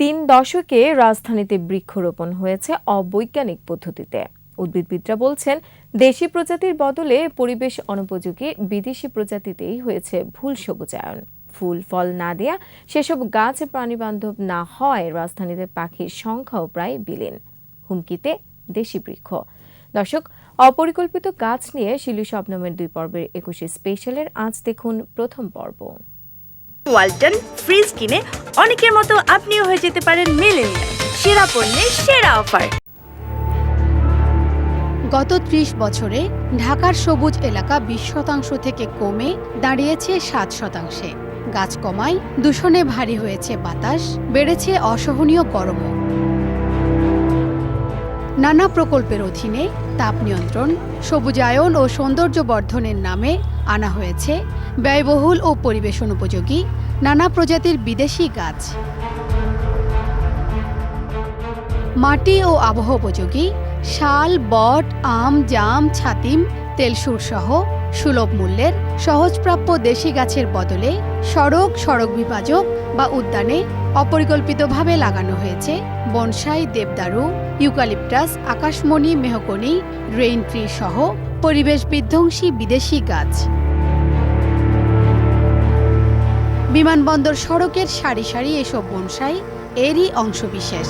তিন দশকে রাজধানীতে বৃক্ষরোপণ হয়েছে অবৈজ্ঞানিক পদ্ধতিতে। উদ্ভিদবিদরা বলছেন, দেশি প্রজাতির বদলে পরিবেশ অনুপযোগী বিদেশি প্রজাতিতেই হয়েছে ভুল সবুজায়ন। ফুল, ফল না দেয়া, সেসব গাছ প্রাণীবান্ধব না হয় রাজধানীতে পাখির সংখ্যাও প্রায় বিলীন। হুমকিতে দেশি বৃক্ষ। দর্শক, অপরিকল্পিত গাছ নিয়ে শিলু শবনমের দুই পর্বের একুশে স্পেশালের আজ দেখুন প্রথম পর্ব। ওয়ালটন ফ্রিজ কিনে অনেকের মতো আপনিও হয়ে যেতে পারেন মেলেনিয়া সেরা পণ্যের সেরা অফার। গত ত্রিশ বছরে ঢাকার সবুজ এলাকা বিশ শতাংশ থেকে কমে দাঁড়িয়েছে সাত শতাংশে। গাছ কমায়, দূষণে ভারী হয়েছে বাতাস, বেড়েছে অসহনীয় গরমও। নানা প্রকল্পের অধীনে তাপ নিয়ন্ত্রণ, সবুজায়ন ও সৌন্দর্য বর্ধনের নামে আনা হয়েছে ব্যয়বহুল ও পরিবেশন উপযোগী নানা প্রজাতির বিদেশি গাছ। মাটি ও আবহাওয়া উপযোগী শাল, বট, আম, জাম, ছাতিম, তেলসুর সহ সুলভ মূল্যের সহজপ্রাপ্য দেশি গাছের বদলে সড়ক সড়ক বিভাজক বা উদ্যানে অপরিকল্পিতভাবে লাগানো হয়েছে বনসাই, দেবদারু ইউকালিপটাস, আকাশমণি, মেহকনি রেইন ট্রি সহ পরিবেশ বিধ্বংসী বিদেশি গাছ। বিমানবন্দর সড়কের সারি সারি এসব বনসাই এরই অংশবিশেষ।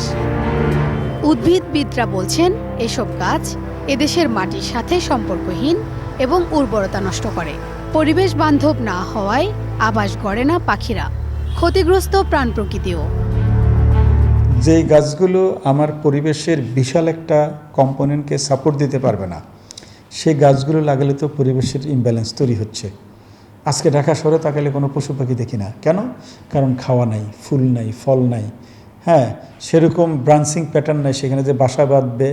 উদ্ভিদবিদরা বলছেন, এসব গাছ এদেশের মাটির সাথে সম্পর্কহীন এবং উর্বরতা নষ্ট করে। পরিবেশ বান্ধব না হওয়ায় আবাস গড়ে না পাখিরা। ক্ষতিগ্রস্ত প্রাণ প্রকৃতিও যেই গাছগুলো আমার পরিবেশের বিশাল একটা কম্পোনেন্টকে সাপোর্ট দিতে পারবে না, সেই গাছগুলো লাগালে তো পরিবেশের ইমব্যালেন্স তৈরি হচ্ছে। আজকে ঢাকা শহরে তাকালে কোনো পশু পাখি দেখি না। কেন? কারণ খাওয়া নাই, ফুল নাই, ফল নাই। হ্যাঁ সেরকম ব্রাঞ্চিং প্যাটার্ন নাই, সেখানে যে বাসা বাঁধবে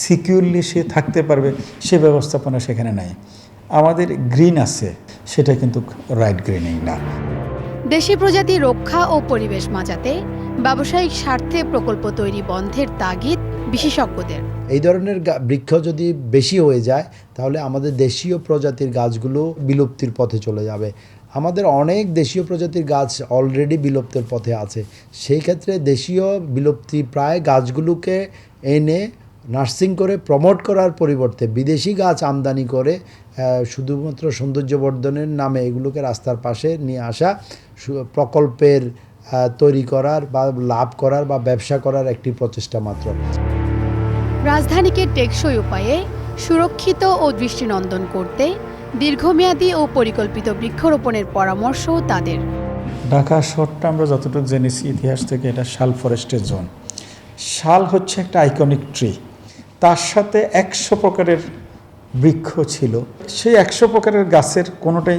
সিকিউরলি সে থাকতে পারবে, সে ব্যবস্থাপনা সেখানে নাই। আমাদের গ্রিন আছে, সেটা কিন্তু রাইট গ্রিনিং না। দেশি প্রজাতি রক্ষা ও পরিবেশ বাঁচাতে ব্যবসায়িক স্বার্থে প্রকল্প তৈরি বন্ধের তাগিদ বিশেষজ্ঞদের। এই ধরনের বৃক্ষ যদি বেশি হয়ে যায়, তাহলে আমাদের দেশীয় প্রজাতির গাছগুলো বিলুপ্তির পথে চলে যাবে। আমাদের অনেক দেশীয় প্রজাতির গাছ অলরেডি বিলুপ্তের পথে আছে। সেই ক্ষেত্রে দেশীয় বিলুপ্তি প্রায় গাছগুলোকে এনে নার্সিং করে প্রমোট করার পরিবর্তে বিদেশি গাছ আমদানি করে শুধুমাত্র সৌন্দর্যবর্ধনের নামে এগুলোকে রাস্তার পাশে নিয়ে আসা প্রকল্পের তৈরি করার বা লাভ করার বা ব্যবসা করার একটি প্রচেষ্টা মাত্র। রাজধানীকে টেকসই উপায়ে সুরক্ষিত ও দৃষ্টিনন্দন করতে দীর্ঘমেয়াদী ও পরিকল্পিত বৃক্ষরোপণের পরামর্শও তাদের। ঢাকা শহরটা আমরা যতটুকু জেনেছি ইতিহাস থেকে এটা শাল ফরেস্টের জোন। শাল হচ্ছে একটা আইকনিক ট্রি তার সাথে একশো প্রকারের বৃক্ষ ছিল। সেই একশো প্রকারের গাছের কোনোটাই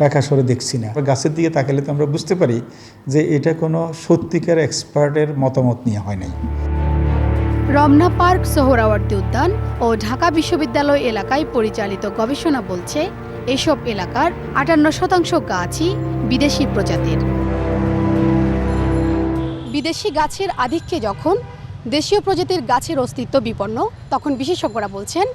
ঢাকা শহরে দেখছি না। গাছের দিকে তাকালে তো আমরা বুঝতে পারি যে এটা কোনো সত্যিকার এক্সপার্টের মতামত নিয়ে হয় নাই। রমনা পার্ক সোহরাওয়ার্দী উদ্যান ও ঢাকা বিশ্ববিদ্যালয় এলাকায় পরিচালিত গবেষণা বলছে, এসব এলাকার আটান্ন শতাংশ গাছই বিদেশি প্রজাতির। বিদেশি গাছের আধিক্যে যখন দেশীয় প্রজাতির গাছের অস্তিত্ব বিপন্ন, তখন বিশেষজ্ঞরা বলছেন,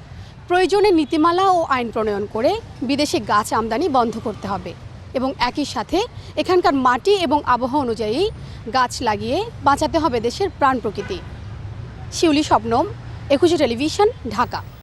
প্রয়োজনে নীতিমালা ও আইন প্রণয়ন করে বিদেশে গাছ আমদানি বন্ধ করতে হবে এবং একই সাথে এখানকার মাটি এবং আবহাওয়া অনুযায়ী গাছ লাগিয়ে বাঁচাতে হবে দেশের প্রাণ প্রকৃতি। শিউলি স্বপ্নম একুশে টেলিভিশন, ঢাকা।